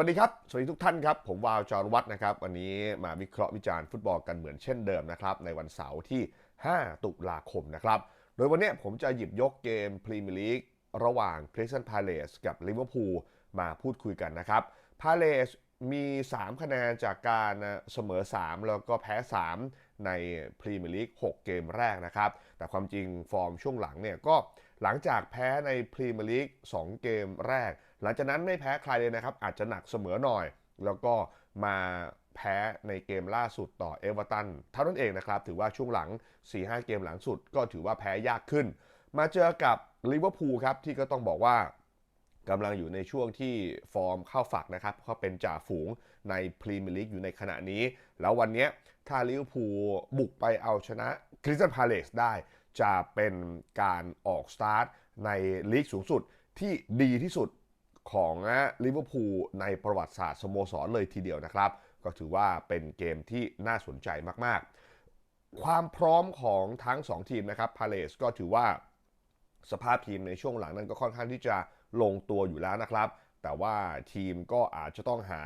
วัสดีครับ สวัสดีทุกท่านครับ ผมวาวจอรวัตรนะครับ วันนี้มาวิเคราะห์วิจารณ์ฟุตบอลกันเหมือนเช่นเดิมนะครับ ในวันเสาร์ที่ 5 ตุลาคมนะครับ โดยวันนี้ผมจะหยิบยกเกมพรีเมียร์ลีกระหว่างคริสตันพาเลสกับลิเวอร์พูลมาพูดคุยกันนะครับ พาเลสมี 3 คะแนนจากการเสมอ 3 แล้วก็แพ้ 3 ในพรีเมียร์ลีก 6 เกมแรกนะครับ แต่ความจริงฟอร์มช่วงหลังเนี่ยก็ หลังจากแพ้ในพรีเมียร์ลีก2เกมแรก หลังจากนั้นไม่แพ้ใครเลยนะครับ อาจจะหนักเสมอหน่อย แล้วก็มาแพ้ในเกมล่าสุดต่อเอเวอร์ตันเท่านั้นเองนะครับ ถือว่าช่วงหลัง 4-5 เกมหลังสุดก็ถือว่าแพ้ยากขึ้น มาเจอกับลิเวอร์พูลครับ ที่ก็ต้องบอกว่ากำลังอยู่ในช่วงที่ฟอร์มเข้าฝักนะครับเขาเป็นจ่าฝูงในพรีเมียร์ลีกอยู่ในขณะนี้ แล้ววันนี้ถ้าลิเวอร์พูลบุกไปเอาชนะคริสตันพาเลสได้ จะเป็นการออกสตาร์ทในลีกสูงสุดที่ดีที่สุดของลิเวอร์พูลในประวัติศาสตร์สโมสรเลยทีเดียวนะครับ ก็ถือว่าเป็นเกมที่น่าสนใจมากๆ ความพร้อมของทั้ง 2 ทีมนะครับพาเลสก็ถือว่าสภาพทีมในช่วงหลังนั้นก็ค่อนข้างที่จะลงตัวอยู่แล้วนะครับ แต่ว่าทีมก็อาจจะต้องหา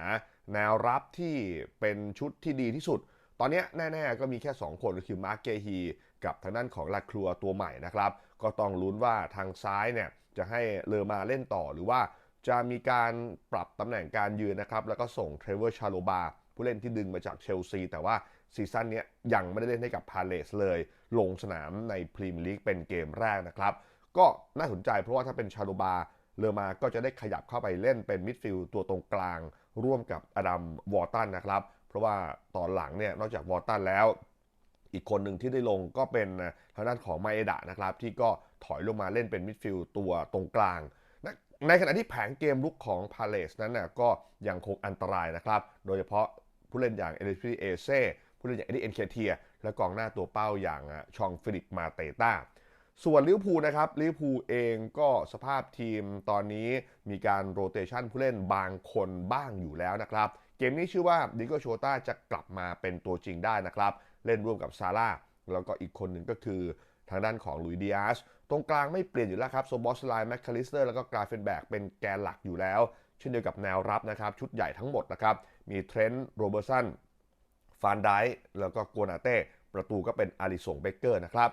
แนวรับที่เป็นชุดที่ดีที่สุด ตอนนี้แน่ ๆ ก็มีแค่ 2 คนก็คือมาร์กเกฮี กับทางด้านของลาครัวตัวใหม่นะครับ ก็ต้องลุ้นว่าทางซ้ายเนี่ยจะให้เลอมาเล่นต่อหรือว่าจะมีการปรับตำแหน่งการยืนนะครับ แล้วก็ส่งเทรเวอร์ชาโลบาผู้เล่นที่ดึงมาจากเชลซี แต่ว่าซีซั่นนี้ยังไม่ได้เล่นให้กับพาเลสเลย ลงสนามในพรีเมียร์ลีกเป็นเกมแรกนะครับ ก็น่าสนใจเพราะว่าถ้าเป็นชาโลบาเลอมาก็จะได้ขยับเข้าไปเล่นเป็นมิดฟิลด์ตัวตรงกลาง ร่วมกับอดัมวอร์ตันนะครับ เพราะว่าตอนหลังเนี่ยนอกจากวอร์ตันแล้ว อีกคนหนึ่งที่ได้ลงก็เป็นทางด้านของไมเอดะนะครับ ที่ก็ถอยลงมาเล่นเป็นมิดฟิลด์ตัวตรงกลาง ในขณะที่แผงเกมลุกของพาเลสนั้นน่ยก็ยังคงอันตรายนะครับ โดยเฉพาะผู้เล่นอย่างเอลิฟิเอเซ่ผู้เล่นอย่างเอดิเอ็นเคเทียและกองหน้าตัวเป้าอย่างชองฟิลิปมาเตต้าส่วนลิเวอร์พูลนะครับลิเวอร์พูลเองก็สภาพทีมตอนนี้มีการโรเตชันผู้เล่นบางคนบ้างอยู่แล้วนะครับ เกมนี้ชื่อว่าดิโกโชตาจะกลับมาเป็นตัวจริงได้นะครับ เล่นร่วมกับซาร่าแล้วก็อีกคนหนึ่งก็คือทางด้านของลุยดิอาสตรงกลางไม่เปลี่ยนอยู่แล้วครับโซบอสไลน์แมคคาลิสเตอร์แล้วก็กราเฟนแบกเป็นแกนหลักอยู่แล้ว เช่นเดียวกับแนวรับนะครับ ชุดใหญ่ทั้งหมดนะครับ มีเทรนต์โรเบอร์สันฟานไดแล้วก็โกนาเต้ประตูก็เป็นอาริสงเบเกอร์นะครับ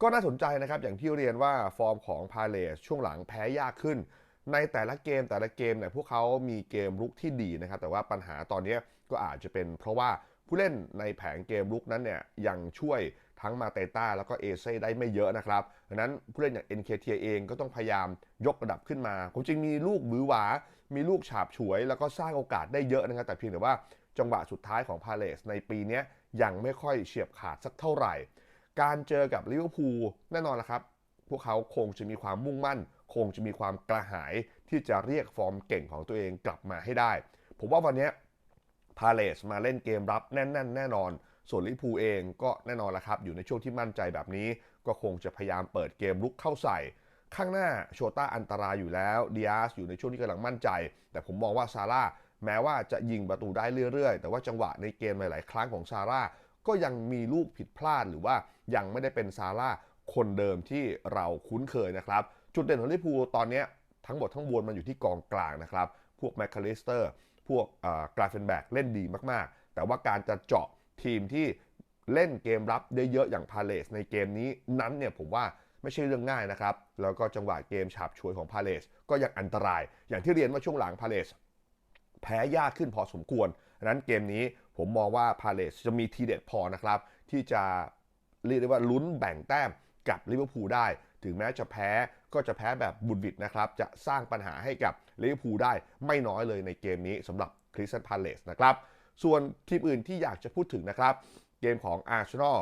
ก็น่าสนใจนะครับ อย่างที่เรียนว่าฟอร์มของพาเลสช่วงหลังแพ้ยากขึ้น ในแต่ละเกมแต่ละเกมเนี่ยพวกเขามีเกมรุกที่ดีนะครับ แต่ว่าปัญหาตอนนี้ก็อาจจะเป็นเพราะว่า ผู้เล่นในแผงเกมรุกนั้นเนี่ยยังช่วยทั้งมาเตต้าแล้วก็เอเซ่ได้ไม่เยอะนะครับดังนั้นผู้เล่นอย่าง NKT เองก็ต้องพยายามยกระดับขึ้นมาผมจริงมีลูกบือหวา มีลูกฉาบฉวย แล้วก็สร้างโอกาสได้เยอะนะครับแต่เพียงแต่ว่าจังหวะสุดท้ายของพาเลสในปีนี้ยังไม่ค่อยเฉียบขาดสักเท่าไหร่ การเจอกับลิเวอร์พูลแน่นอนละครับ พวกเขาคงจะมีความมุ่งมั่น คงจะมีความกระหายที่จะเรียกฟอร์มเก่งของตัวเองกลับมาให้ได้ ผมว่าวันนี้ พาเลสมาเล่นเกมรับแน่น ๆ แน่นอน ส่วนลิพูเองก็แน่นอนละครับ อยู่ในช่วงที่มั่นใจแบบนี้ ก็คงจะพยายามเปิดเกมลุกเข้าใส่ ข้างหน้าโชต้าอันตรายอยู่แล้วดิอาสอยู่ในช่วงที่กำลังมั่นใจ แต่ผมมองว่าซาร่าแม้ว่าจะยิงประตูได้เรื่อย ๆ แต่ว่าจังหวะในเกมหลายๆ ครั้งของซาร่าก็ยังมีลูกผิดพลาดหรือว่ายังไม่ได้เป็นซาร่าคนเดิมที่เราคุ้นเคยนะครับ จุดเด่นของลิปูตอนนี้ทั้งหมดทั้งมวลมันอยู่ที่กองกลางนะครับ พวกแมคคาลิสเตอร์ พวกกราฟเฟนแบกเล่นดีมากๆ แต่ว่าการจะเจาะทีมที่เล่นเกมรับได้เยอะอย่างพาเลสในเกมนี้นั้นเนี่ยผมว่าไม่ใช่เรื่องง่ายนะครับ แล้วก็จังหวะเกมฉาบฉวยของพาเลสก็ยังอันตราย อย่างที่เรียนว่าช่วงหลังพาเลสแพ้ยากขึ้นพอสมควรดังนั้นเกมนี้ผมมองว่าพาเลสจะมีทีเด็ดพอนะครับ ที่จะเรียกได้ว่าลุ้นแบ่งแต้มกับลิเวอร์พูลได้ ถึงแม้จะแพ้ก็จะแพ้แบบบุดบิดนะครับ จะสร้างปัญหาให้กับลิเวอร์พูลได้ไม่น้อยเลยในเกมนี้สำหรับคริสตันพาเลสนะครับ ส่วนทีมอื่นที่อยากจะพูดถึงนะครับ เกมของอาร์เซนอล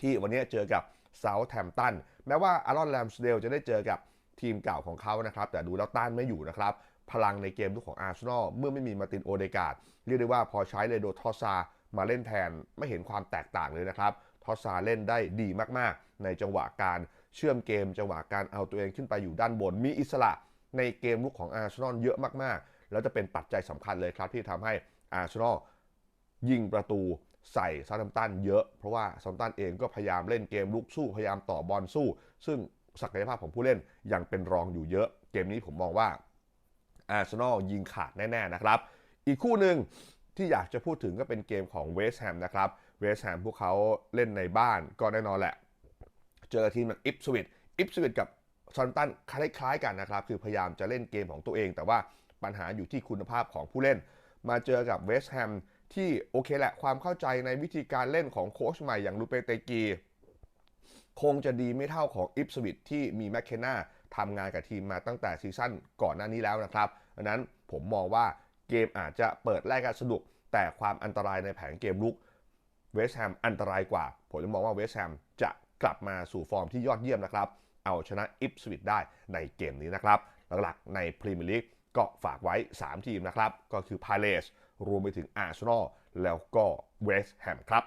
ที่วันนี้เจอกับเซาท์แฮมตันแม้ว่าอารอนแรมสเดลจะได้เจอกับทีมเก่าของเขานะครับ แต่ดูแล้วต้านไม่อยู่นะครับ พลังในเกมลุกของอาร์เซนอลเมื่อไม่มีมาตินโอเดกาดเรียกได้ว่าพอใช้เลโดทอซามาเล่นแทนไม่เห็นความแตกต่างเลยนะครับทอซาเล่นได้ดีมากๆ ในจังหวะการ เชื่อมเกมจังหวะการเอาตัวเองขึ้นไปอยู่ด้านบน มีอิสระในเกมลุกของอาร์เซนอลเยอะมากๆ แล้วจะเป็นปัจจัยสำคัญเลยครับ ที่ทำให้อาร์เซนอลยิงประตูใส่ซาตัมตันเยอะ เพราะว่าซาตัมตันเองก็พยายามเล่นเกมลุกสู้พยายามต่อบอลสู้ ซึ่งศักยภาพของผู้เล่นยังเป็นรองอยู่เยอะ เกมนี้ผมมองว่าอาร์เซนอลยิงขาดแน่ๆนะครับ อีกคู่หนึ่งที่อยากจะพูดถึงก็เป็นเกมของเวสต์แฮมนะครับเวสต์แฮมพวกเขาเล่นในบ้านก็แน่นอนแหละ เจอทีมแบบอิปสวิตอิปสวิตกับซอนตันคล้ายๆกันนะครับ คือพยายามจะเล่นเกมของตัวเอง แต่ว่าปัญหาอยู่ที่คุณภาพของผู้เล่น มาเจอกับเวสต์แฮมที่โอเคแหละ ความเข้าใจในวิธีการเล่นของโค้ชใหม่อย่างลูเปเตกี คงจะดีไม่เท่าของอิปสวิตที่มีแมคเคนาทำงานกับทีมมาตั้งแต่ซีซั่นก่อนหน้านี้แล้วนะครับดังนั้นผมมองว่าเกมอาจจะเปิดแรกกันสนุก แต่ความอันตรายในแผนเกมลุกเวสต์แฮมอันตรายกว่า ผมเลยมองว่าเวสต์แฮม กลับมาสู่ฟอร์มที่ยอดเยี่ยมนะครับ เอาชนะอิปสวิตได้ในเกมนี้นะครับ หลักๆในพรีเมียร์ลีกก็ฝากไว้ 3 ทีมนะครับ ก็คือพาเลสรวมไปถึงอาร์เซนอลแล้วก็เวสต์แฮมครับ